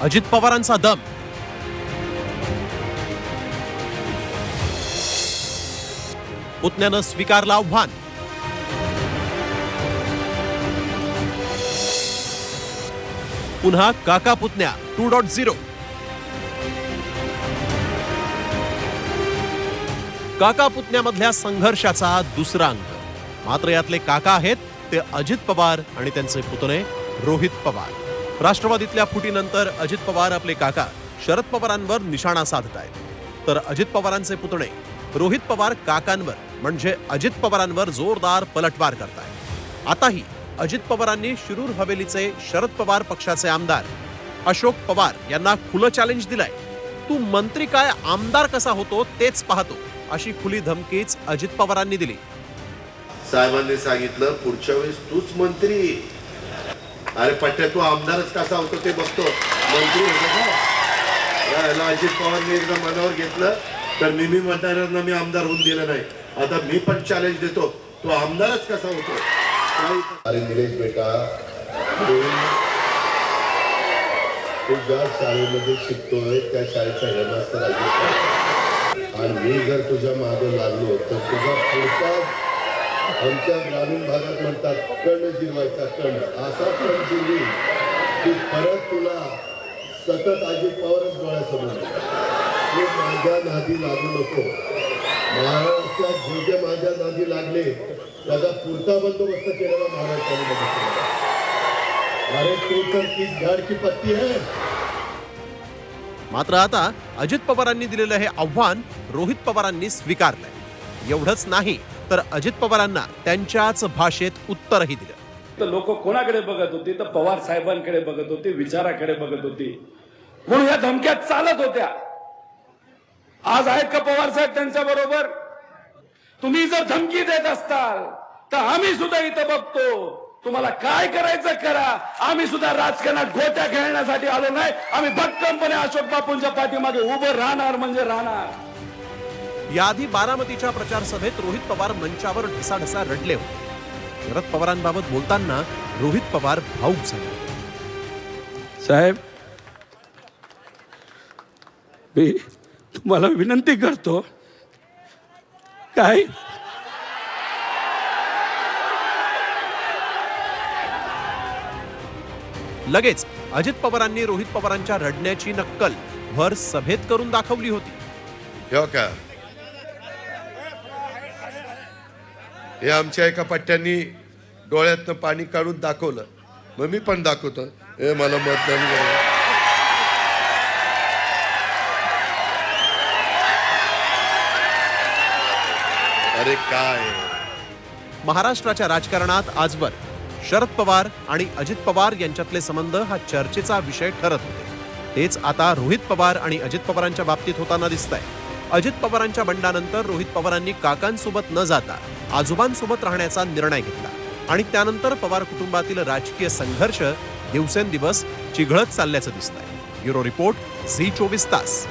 अजित पवारांचा दम. पुतण्यानं स्वीकारलं आव्हान. पुन्हा काका पुतण्या टू डॉट झिरो काका पुतण्यामधल्या संघर्षाचा दुसरा अंक मात्र यातले काका आहेत ते अजित पवार आणि त्यांचे पुतणे रोहित पवार. राष्ट्रवादीतल्या फुटीनंतर अजित पवार आपले काका शरद पवारांवर निशाणा साधत आहेत तर अजित पवारांचे पुतणे रोहित पवार काकांवर म्हणजे अजित पवारांवर जोरदार पलटवार करतायत. आताही अजित पवारांनी शिरूर हवेलीचे शरद पवार पक्षाचे आमदार अशोक पवार यांना खुलं चॅलेंज दिलंय. तू मंत्री काय आमदार कसा होतो तेच पाहतो अशी खुली धमकीच अजित पवारांनी दिली. साहेबांनी सांगितलं पुढच्या वेळेस तूच मंत्री. अरे पट्ट्या तू आमदारच कसा होतो ते बघतो. मंत्री होतो अजित पवारने एकदा मनावर घेतलं तर मी मी मतदारांना मी आमदार होऊन दिलं नाही. आता मी पण चॅलेंज देतो. तो आमदारच कसा होतो? अरे निलेश बेटा तू तू ज्या शाळेमध्ये शिकतोय त्या शाळेचा हेडमास्तर अजित आणि मी जर तुझ्या मागे लागलो तर तुझा पुढचा आमच्या ग्रामीण भागात म्हणतात कण जिरवायचा कण असा कण जिरवी की परत तुला सतत अजित पवारच डोळ्यासमोर येईल. माझ्या नादी लागू नको. महाराष्ट्रात जे जे माझ्या नादी लागले त्याचा पुरता बंदोबस्त केलेला महाराष्ट्राने बघितलेला अरे तू तर तीच झाड की पत्ती आहे. मात्र आता अजित पवारांनी दिलेलं हे आव्हान रोहित पवारांनी स्वीकारलंय. एवढंच नाही तर अजित पवारांना त्यांच्याच भाषेत उत्तरही दिलं. तर लोक कोणाकडे बघत होती? तर पवार साहेबांकडे बघत होती विचाराकडे बघत होती. म्हणून या धमक्या चालत होत्या. आज आहेत का पवार साहेब त्यांच्या बरोबर? तुम्ही जर धमकी देत असताल तर आम्ही सुद्धा इथं बघतो. तुम्हाला काय करायचं करा. आम्ही सुद्धा राजकारणात गोट्या खेळण्यासाठी आलो नाही. आम्ही भक्कमपणे अशोक बापूंच्या पाठीमागे उभं राहणार म्हणजे राहणार. याआधी बारामतीच्या प्रचार सभेत रोहित पवार मंचावर ढसाढसा रडले होते. शरद पवारांबाबत बोलताना रोहित पवार भाऊक झाले. साहेब मी तुम्हाला विनंती करतो काय लगेच अजित पवारांनी रोहित पवारांच्या रडण्याची नक्कल भर सभेत करून दाखवली होती. हो का? हे आमच्या एका पट्ट्यांनी डोळ्यातनं पाणी काढून दाखवलं. मग मी पण दाखवतो. हे मला मतदान करा. अरे काय? महाराष्ट्राच्या राजकारणात आजवर शरद पवार आणि अजित पवार यांच्यातले संबंध हा चर्चेचा विषय ठरत होते. तेच आता रोहित पवार आणि अजित पवारांच्या बाबतीत होताना दिसत आहे अजित पवारांच्या बंडानंतर रोहित पवारांनी काकांसोबत न जाता आजोबांसोबत राहण्याचा निर्णय घेतला आणि त्यानंतर पवार कुटुंबातील राजकीय संघर्ष दिवसेंदिवस चिघळत चालल्याचं दिसत आहे ब्युरो रिपोर्ट झी चोवीस तास.